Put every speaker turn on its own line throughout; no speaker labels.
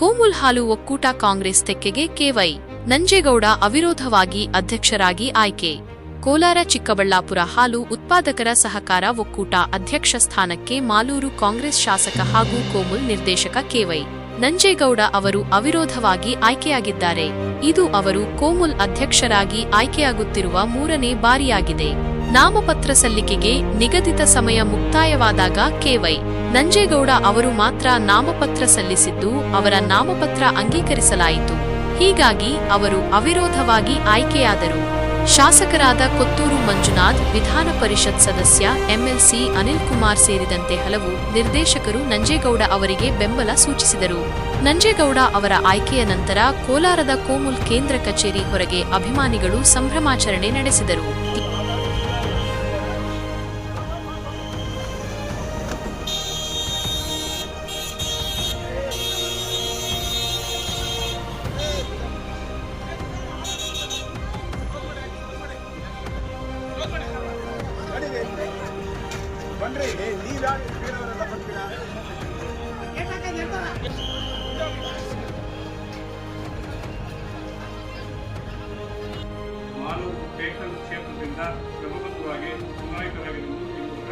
ಕೋಮುಲ್ ಹಾಲು ಒಕ್ಕೂಟ ಕಾಂಗ್ರೆಸ್ ತೆಕ್ಕೆಗೆ ಕೆವೈ ನಂಜೇಗೌಡ ಅವಿರೋಧವಾಗಿ ಅಧ್ಯಕ್ಷರಾಗಿ ಆಯ್ಕೆ. ಕೋಲಾರ ಚಿಕ್ಕಬಳ್ಳಾಪುರ ಹಾಲು ಉತ್ಪಾದಕರ ಸಹಕಾರ ಒಕ್ಕೂಟ ಅಧ್ಯಕ್ಷ ಸ್ಥಾನಕ್ಕೆ ಮಾಲೂರು ಕಾಂಗ್ರೆಸ್ ಶಾಸಕ ಹಾಗೂ ಕೋಮುಲ್ ನಿರ್ದೇಶಕ ಕೆವೈ ನಂಜೇಗೌಡ ಅವರು ಅವಿರೋಧವಾಗಿ ಆಯ್ಕೆಯಾಗಿದ್ದಾರೆ. ಇದು ಅವರು ಕೋಮುಲ್ ಅಧ್ಯಕ್ಷರಾಗಿ ಆಯ್ಕೆಯಾಗುತ್ತಿರುವ ಮೂರನೇ ಬಾರಿಯಾಗಿದೆ. ನಾಮಪತ್ರ ಸಲ್ಲಿಕೆಗೆ ನಿಗದಿತ ಸಮಯ ಮುಕ್ತಾಯವಾದಾಗ ಕೆವೈ ನಂಜೇಗೌಡ ಅವರು ಮಾತ್ರ ನಾಮಪತ್ರ ಸಲ್ಲಿಸಿದ್ದು, ಅವರ ನಾಮಪತ್ರ ಅಂಗೀಕರಿಸಲಾಯಿತು. ಹೀಗಾಗಿ ಅವರು ಅವಿರೋಧವಾಗಿ ಆಯ್ಕೆಯಾದರು. ಶಾಸಕರಾದ ಕೊತ್ತೂರು ಮಂಜುನಾಥ್, ವಿಧಾನ ಪರಿಷತ್ ಸದಸ್ಯ ಎಂಎಲ್ಸಿ ಅನಿಲ್ ಕುಮಾರ್ ಸೇರಿದಂತೆ ಹಲವು ನಿರ್ದೇಶಕರು ನಂಜೇಗೌಡ ಅವರಿಗೆ ಬೆಂಬಲ ಸೂಚಿಸಿದರು. ನಂಜೇಗೌಡ ಅವರ ಆಯ್ಕೆಯ ನಂತರ ಕೋಲಾರದ ಕೋಮುಲ್ ಕೇಂದ್ರ ಕಚೇರಿ ಹೊರಗೆ ಅಭಿಮಾನಿಗಳು ಸಂಭ್ರಮಾಚರಣೆ ನಡೆಸಿದರು.
ಬನ್ರಿ ನೀರಾ ಬೇರೆಯವರೆಲ್ಲ ಬರ್ತೀರಾ?
ಮಾಲೂರು ಸ್ಟೇಷನ್ ಕ್ಷೇತ್ರದಿಂದ ಕ್ರಮಬದ್ಧವಾಗಿ ಚುನಾಯಿತರಾಗಿರುವುದು ಈ ಮೂಲಕ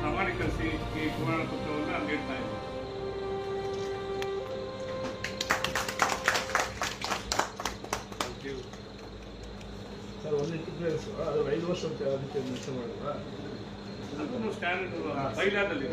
ಪ್ರಮಾಣೀಕರಿಸಿ ಈ ಪ್ರಮಾಣ ಪತ್ರವನ್ನು ನೀಡ್ತಾ ಇದ್ದೀನಿ
ಸರ್ ಒಂದು ಐದು ವರ್ಷ ಅಂತ ಅದಕ್ಕೆ ಮಾಡಿಲ್ಲ
ಅದನ್ನು ಸ್ಟ್ಯಾಂಡರ್ಡ್ ಬೈಲಾದಲ್ಲಿ